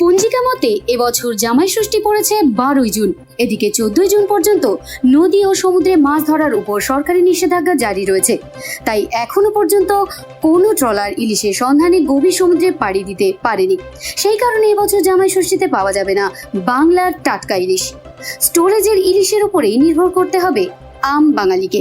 পঞ্জিকা মতে এবছর জামাই ষষ্ঠী পড়েছে বারোই জুন। এদিকে চোদ্দই জুন পর্যন্ত নদী ও সমুদ্রে মাছ ধরার উপর সরকারি নিষেধাজ্ঞা জারি রয়েছে। তাই এখনও পর্যন্ত কোনো ট্রলার ইলিশের সন্ধানে গভীর সমুদ্রে পাড়ি দিতে পারেনি। সেই কারণে এবছর জামাই ষষ্ঠীতে পাওয়া যাবে না বাংলার টাটকা ইলিশ। স্টোরেজের ইলিশের উপরেই নির্ভর করতে হবে। আম বাঙালিকে।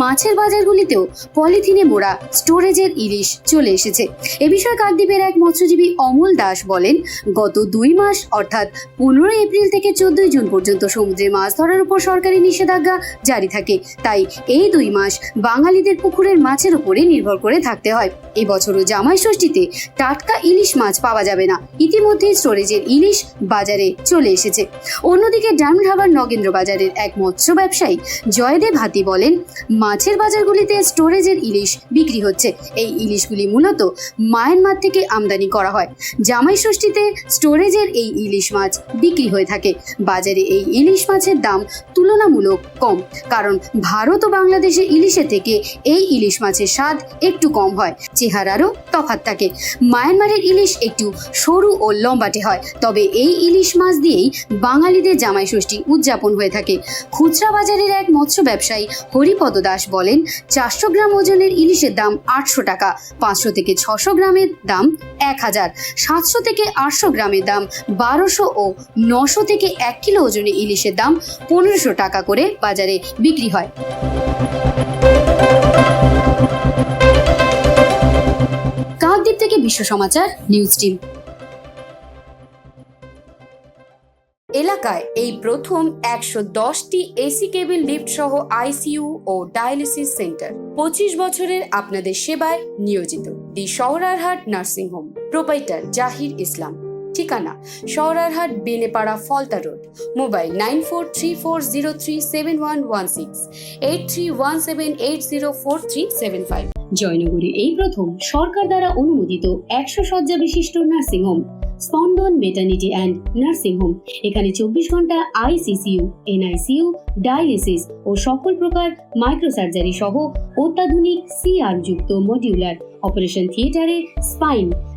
মাছের বাজারগুলিতেও পলিথিনে মোড়া স্টোরেজের ইলিশ চলে এসেছে। এ বিষয়ে কাকদ্বীপের এক মৎস্যজীবী অমল দাস বলেন, গত দুই মাস, অর্থাৎ পনেরোই এপ্রিল থেকে চোদ্দই জুন পর্যন্ত সমুদ্রে মাছ ধরার উপর সরকারি নিষেধাজ্ঞা জারি থাকে। তাই এই দুই মাস বাঙালিদের পুকুরের মাছের উপরে নির্ভর করে থাকতে হয়। এবছরও জামাই ষষ্ঠীতে টাটকা ইলিশ মাছ পাওয়া যাবে না। ইতিমধ্যেই স্টোরেজের ইলিশ বাজারে চলে এসেছে। অন্যদিকে ডায়মন্ড হাবার নগেন্দ্র বাজারের এক মৎস্য ব্যবসায়ী জয়দেব হাতি বলেন, মাছের বাজারগুলিতে স্টোরেজের ইলিশ বিক্রি হচ্ছে। এই ইলিশগুলি মূলত মায়ানমার থেকে আমদানি করা হয়। জামাই ষষ্ঠীতে স্টোরেজের এই ইলিশ মাছ বিক্রি হয়ে থাকে। বাজারে এই ইলিশ মাছের দাম তুলনামূলক কম, কারণ ভারত ও বাংলাদেশে ইলিশের থেকে এই ইলিশ মাছের স্বাদ একটু কম হয়। চেহারারও তফাৎ থাকে। মায়ানমারের ইলিশ একটু সরু ও লম্বাটে হয়, তবে এই ইলিশ মাছ দিয়েই বাঙালিদের জামাই ষষ্ঠী উদযাপন হয়ে থাকে। খুচরা বাজারের এক মৎস্য ব্যবসায়ী হরিপদ দাস বলেন, চারশো গ্রাম ওজনের ইলিশের দাম আটশো টাকা, পাঁচশো থেকে ছশো গ্রামের দাম এক হাজার, সাতশো থেকে আটশো গ্রামের দাম বারোশো ও নশো থেকে এক কিলো ওজনের ইলিশের দাম পনেরোশো টাকা করে বাজারে বিক্রি হয়। বিশ্ব সমাচার, নিউজ টিম। এলাকায় এই প্রথম একশো দশটি এসি কেবিল লিফট সহ আইসিইউ ও ডায়ালিসিস সেন্টার। পঁচিশ বছরের আপনাদের সেবায় নিয়োজিত the Shahararhat nursing home proprietor Zahir Islam. ঠিকানা Shahararhat, Belepara, Falta road. Mobile nine four three four zero three seven one one six, eight three one seven eight zero four three seven five. জয়নগরে এই প্রথম সরকার দ্বারা অনুমোদিত একশো শয্যা বিশিষ্ট nursing home Spandan maternity and nursing home এখানে চব্বিশ ঘণ্টা আইসিসিউ এনআইসিউ ডায়ালিসিস ও সকল প্রকার মাইক্রোসার্জারি সহ অত্যাধুনিক সিআর যুক্ত মডিউলার অপারেশন থিয়েটারে স্পাইন